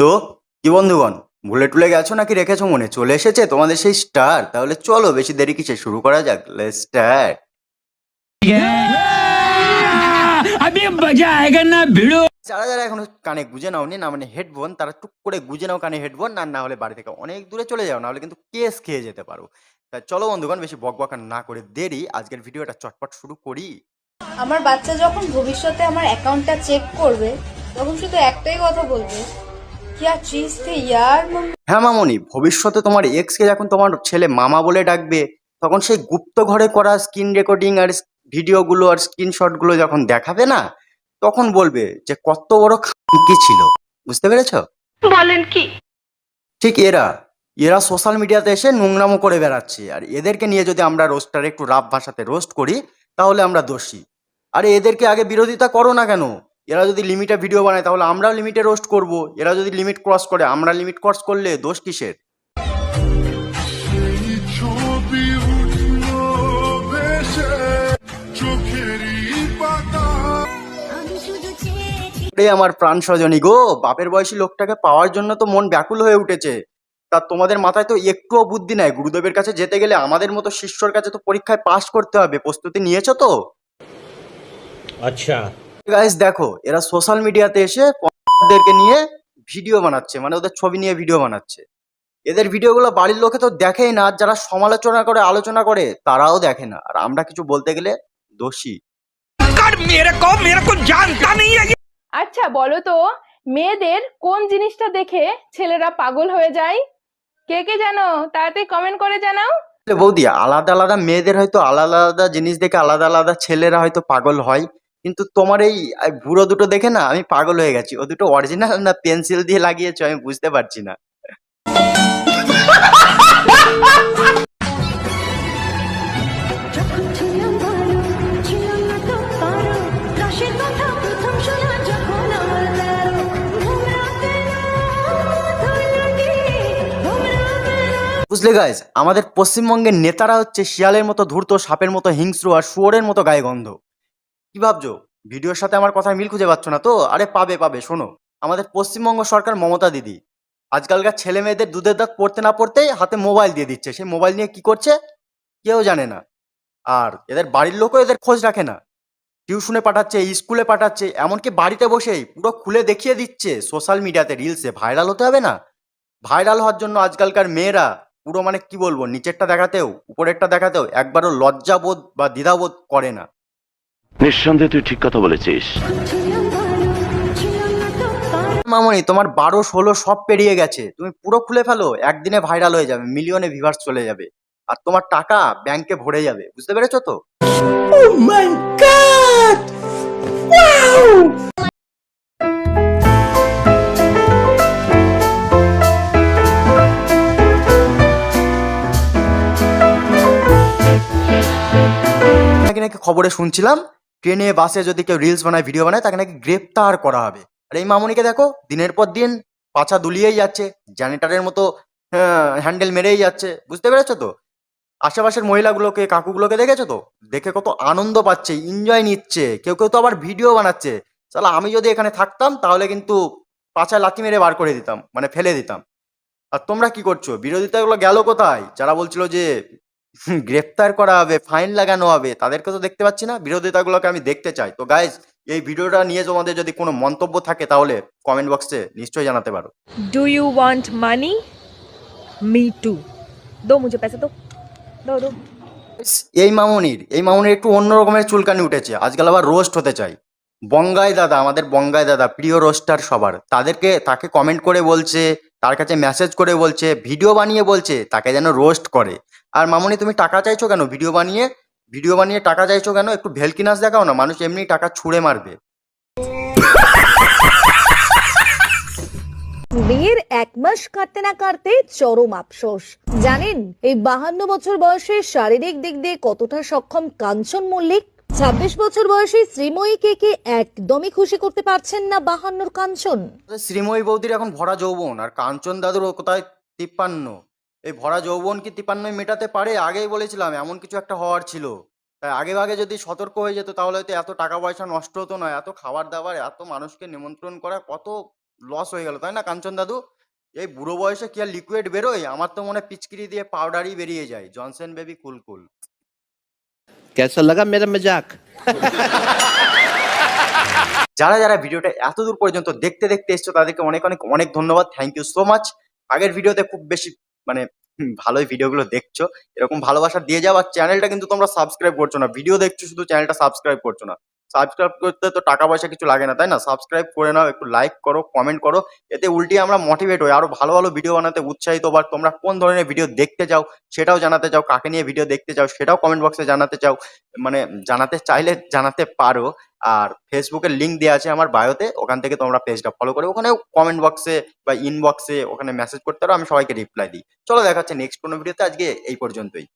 তো কি বন্ধুগণ ভুলে টুলে গেছো নাকি রেখেছো মনে? চলে এসেছে তোমাদের সেই স্টার তাহলে চলো বেশি দেরি কিসে? শুরু করা যাক স্টার যারা যারা এখনও কানে গুজে নাও না মানে হেডফোন তারা টুক করে গুজে নাও কানে হেডফোন আর না হলে বাড়ি থেকে অনেক দূরে চলে যাও না হলে কিন্তু কেস খেয়ে যেতে পারো। তা চলো বন্ধুগণ বেশি বকবকা না করে দেরি আজকের ভিডিওটা চটপট শুরু করি। আমার বাচ্চা যখন ভবিষ্যতে আমার অ্যাকাউন্টটা চেক করবে তখন শুধু একটাই কথা বলবে क्या चीज थी यार मम्मी হ্যাঁ মামনি ভবিষ্যতে তোমার এক্সকে যখন তোমার ছেলে মামা বলে ডাকবে তখন সেই গুপ্ত ঘরে করা স্ক্রিন রেকর্ডিং আর ভিডিওগুলো আর স্ক্রিনশটগুলো যখন দেখাবে না তখন বলবে যে কত বড় কি ছিল বুঝতে পেরেছ বলেন কি ঠিক এরা এরা সোশ্যাল মিডিয়াতে এসে নোংরামো করে বেড়াচ্ছে আর এদেরকে নিয়ে যদি আমরা রোস্টার একটু রাফ ভাষাতে রোস্ট করি তাহলে আমরা দোষী আরে এদেরকে আগে বিরোধিতা করো না কেন এরা যদি লিমিটে ভিডিও বানায় তাহলে আমরাও লিমিটে রোস্ট করব। এরা যদি লিমিট ক্রস করে আমরা লিমিট ক্রস করলে দোষ কিসের? আমার প্রাণ স্বজনী গো বাপের বয়সী লোকটাকে পাওয়ার জন্য তো মন ব্যাকুল হয়ে উঠেছে। তা তোমাদের মাথায় তো একটুও বুদ্ধি নাই। গুরুদেবের কাছে যেতে গেলে আমাদের মতো শিষ্যর কাছে তো পরীক্ষায় পাশ করতে হবে। প্রস্তুতি নিয়েছো তো? আচ্ছা। গাইস দেখো এরা সোশ্যাল মিডিয়াতে এসে দেরকে নিয়ে ভিডিও বানাচ্ছে মানে ওদের ছবি নিয়ে ভিডিও বানাচ্ছে। এদের ভিডিওগুলো বাড়ির লোকে তো দেখেই না যারা সমালোচনা করে আলোচনা করে তারাও দেখে না। আর আমরা কিছু বলতে গেলে দোষী। আচ্ছা বলো তো মেয়েদের কোন জিনিসটা দেখে ছেলেরা পাগল হয়ে যায়? কে কে জানো? তাড়াতাড়ি কমেন্ট করে জানাও। বৌদি আলাদা আলাদা মেয়েদের হয়তো আলাদা আলাদা জিনিস দেখে আলাদা আলাদা ছেলেরা হয়তো পাগল হয়। কিন্তু তোমার এই বুড়ো দুটো দেখে না আমি পাগল হয়ে গেছি। ও দুটো অরিজিনাল না পেন্সিল দিয়ে লাগিয়েছো আমি বুঝতে পারছি না। বুঝলে গাইজ আমাদের পশ্চিমবঙ্গের নেতারা হচ্ছে শিয়ালের মতো ধূর্ত, সাপের মতো হিংস্র আর শুয়োরের মতো গায়ে গন্ধ কি ভাবছ? ভিডিওর সাথে আমার কথায় মিল খুঁজে পাচ্ছ না তো? আরে পাবে পাবে, শোনো। আমাদের পশ্চিমবঙ্গ সরকার মমতা দিদি। আজকালকার ছেলে মেয়েদের দুধের দাঁত পড়তে না পড়তেই হাতে মোবাইল দিয়ে দিচ্ছে। সেই মোবাইল নিয়ে কি করছে? কেউ জানে না। আর এদের বাড়ির লোকও এদের খোঁজ রাখে না। টিউশনে পাঠাচ্ছে, স্কুলে পাঠাচ্ছে, এমনকি বাড়িতে বসেই পুরো খুলে দেখিয়ে দিচ্ছে। সোশ্যাল মিডিয়াতে রিলসে ভাইরাল হতে হবে না? ভাইরাল হওয়ার জন্য আজকালকার মেয়েরা পুরো মানে কি বলব, নিচেরটা দেখাতেও, উপরেরটা দেখাতেও একবারও লজ্জাবোধ বা দ্বিধাবোধ করে না। নিঃসন্দেহে তুই ঠিক কথা বলেছিস। মামনি তোমার বারো ষোলো সব পেরিয়ে গেছে। তুমি পুরো খুলে ফেলো একদিনে ভাইরাল হয়ে যাবে মিলিয়নে ভিভার্স চলে যাবে। আর তোমার টাকা ব্যাংকে ভরে যাবে বুঝতে পেরেছ তো? নাকি নাকি খবরে শুনছিলাম ট্রেনে, বাসে যদি কেউ রিলস বানায় ভিডিও বানায়, তাকে নাকি গ্রেপ্তার করা হবে। আর এই মামনিকে দেখো, দিনের পর দিন পাছা দুলিয়েই যাচ্ছে জেনারেটারের মতো হ্যান্ডেল মেরেই যাচ্ছে। বুঝতে পেরেছ তো? আশেপাশের মহিলাগুলোকে, কাকুগুলোকে দেখেছ তো? দেখে কত আনন্দ পাচ্ছে এনজয় নিচ্ছে। কেউ কেউ তো আবার ভিডিও বানাচ্ছে। তাহলে আমি যদি এখানে থাকতাম, তাহলে কিন্তু পাছায় লাথি মেরে বার করে দিতাম মানে ফেলে দিতাম। আর তোমরা কি করছ? বিরোধিতাগুলো গেল কোথায়? যারা বলছিল যে গ্রেপ্তার করা হবে ফাইন লাগানো হবে তাদেরকে তো দেখতে পাচ্ছি না বিরোধিতাগুলোকে আমি দেখতে চাই তো গাইজ এই ভিডিওটা নিয়ে তোমাদের যদি কোনো মন্তব্য থাকে তাহলে কমেন্ট বক্সে নিশ্চয়ই জানাতে পারো do you want money me to दो मुझे पैसे दो दो दो এই মামুনির এই মামুনির একটু অন্য রকমের চুলকানি উঠেছে আজকাল আবার রোস্ট হতে চাই বঙ্গাই দাদা আমাদের বঙ্গাই দাদা প্রিয় রোস্টার সবার তাদেরকে তাকে কমেন্ট করে বলছে তার কাছে মেসেজ করে বলছে ভিডিও বানিয়ে বলছে তাকে যেন রোস্ট করে আর মামনি তুমি টাকা চাইছো কেন? ভিডিও বানিয়ে ভিডিও বানিয়ে টাকা চাইছো কেন? একটু ভেলকিনাস দেখাও না মানুষ এমনি টাকা ছুঁড়ে মারবে। বিয়ের এক মাস কাটতে না কাটতে চরম আফসোস। জানেন এই বাহান্ন বছর বয়সে শারীরিক দিক দিয়ে কতটা সক্ষম কাঞ্চন মল্লিক? ছাব্বিশ বছর বয়সী শ্রীময়ীকে কি একদমই খুশি করতে পারছেন না বাহান্নর কাঞ্চন? শ্রীময়ী বৌদির এখন ভরা যৌবন আর কাঞ্চন দাদুর কোথায় তিপ্পান্ন? এই ভরা যৌবন কি তিপান্নই মেটাতে পারে? আগেই বলেছিলাম এমন কিছু একটা হওয়ার ছিল। তাই আগে ভাগে যদি সতর্ক হয়ে যেত তাহলে হয়তো এত টাকা পয়সা নষ্ট হতো না এত খাবার দাবার এত মানুষকে নিমন্ত্রণ করা কত লস হয়ে গেল তাই না কাঞ্চন দাদু? এই বুড়ো বয়সে কি আর লিকুইড বেরোয়? আমার তো মনে হয় পিচকিরি দিয়ে পাউডারই বেরিয়ে যায় জনসেন বেবি কুলকুল কেসা লাগা মেরে মজাক যারা যারা ভিডিওটা এত দূর পর্যন্ত দেখতে দেখতে এসছো তাদেরকে অনেক অনেক অনেক ধন্যবাদ। থ্যাংক ইউ সো মাচ আগের ভিডিওতে খুব বেশি মানে ভালোই ভিডিওগুলো দেখছ। এরকম ভালোবাসা দিয়ে যাওয়ার চ্যানেলটা কিন্তু তোমরা সাবস্ক্রাইব করছ না। ভিডিও দেখছ শুধু চ্যানেলটা সাবস্ক্রাইব করছ না। সাবস্ক্রাইব করতে তো টাকা পয়সা কিছু লাগে না, তাই না? সাবস্ক্রাইব করে নাও, একটু লাইক করো কমেন্ট করো, এতে উল্টে আমরা মোটিভেট হই। আরও ভালো ভালো ভিডিও বানাতে উৎসাহিত বা তোমরা কোন ধরনের ভিডিও দেখতে চাও, সেটাও জানাতে চাও, কাকে নিয়ে ভিডিও দেখতে চাও, সেটাও কমেন্ট বক্সে জানাতে চাও মানে জানাতে চাইলে জানাতে পারো। আর ফেসবুকের লিঙ্ক দেওয়া আছে আমার বায়োতে ওখান থেকে তোমরা পেজটা ফলো করে ওখানে কমেন্ট বক্সে বা ইনবক্সে ওখানে মেসেজ করতে পারো, আমি সবাইকে রিপ্লাই দিই। চলো দেখা হচ্ছে নেক্সট কোনো ভিডিওতে আজকে এই পর্যন্তই।